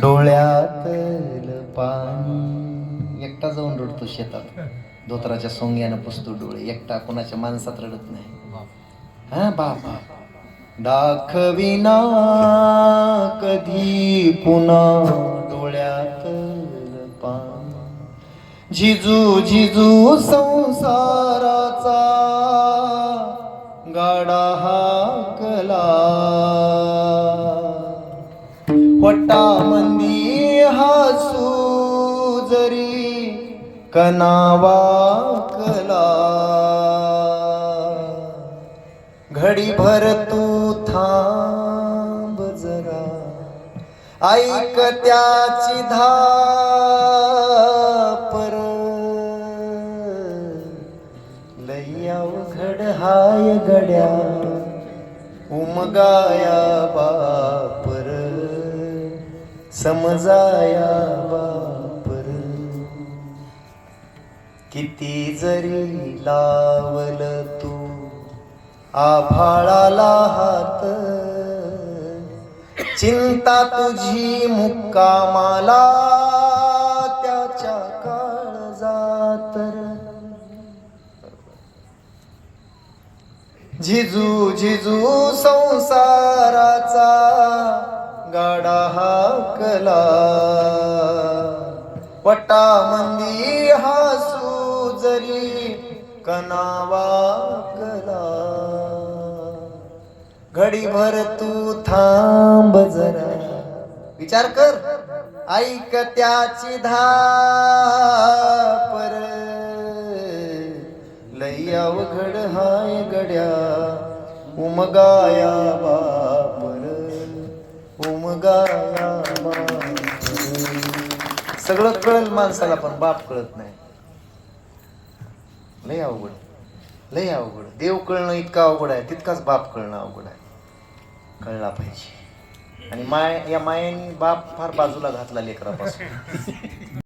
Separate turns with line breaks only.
डोळ्यातल पाणी. एकटा जाऊन रडतो शेतात. धोत्राच्या सोंग्यानं पुसतो डोळे. एकटा कोणाच्या माणसात रडत नाही. हा बाबा दाखविना कधी पुन्हा डोळ्यातल पाणी. झिजू झिजू संसाराचा गाडा हाकला. वटा मंदी हसू जरी कनावा कला. घडी भर तू थांब जरा ऐक त्याची धापर. लई उघड हाय गड्या उमगाया बा समजाया बापर किती जरी लावल तू आभाळाला हात चिंता तुझी मुक्कामाला त्याच्या काळ जातर. झिजू झिजू संसार हाकला पटा मंदी हासू जरी कनावा कला. घडी भर तू थांब जरा. विचार कर ऐक त्याची धापर. लई अवघड हाय गड्या उमगाया बापर. उमगाया सगळं कळेल माणसाला पण बाप कळत नाही. लय अवघड. लय अवघड. देव कळणं इतकं अवघड आहे तितकाच बाप कळणं अवघड आहे. कळला पाहिजे. आणि माय या मायाने बाप फार बाजूला घातला लेकरापासून.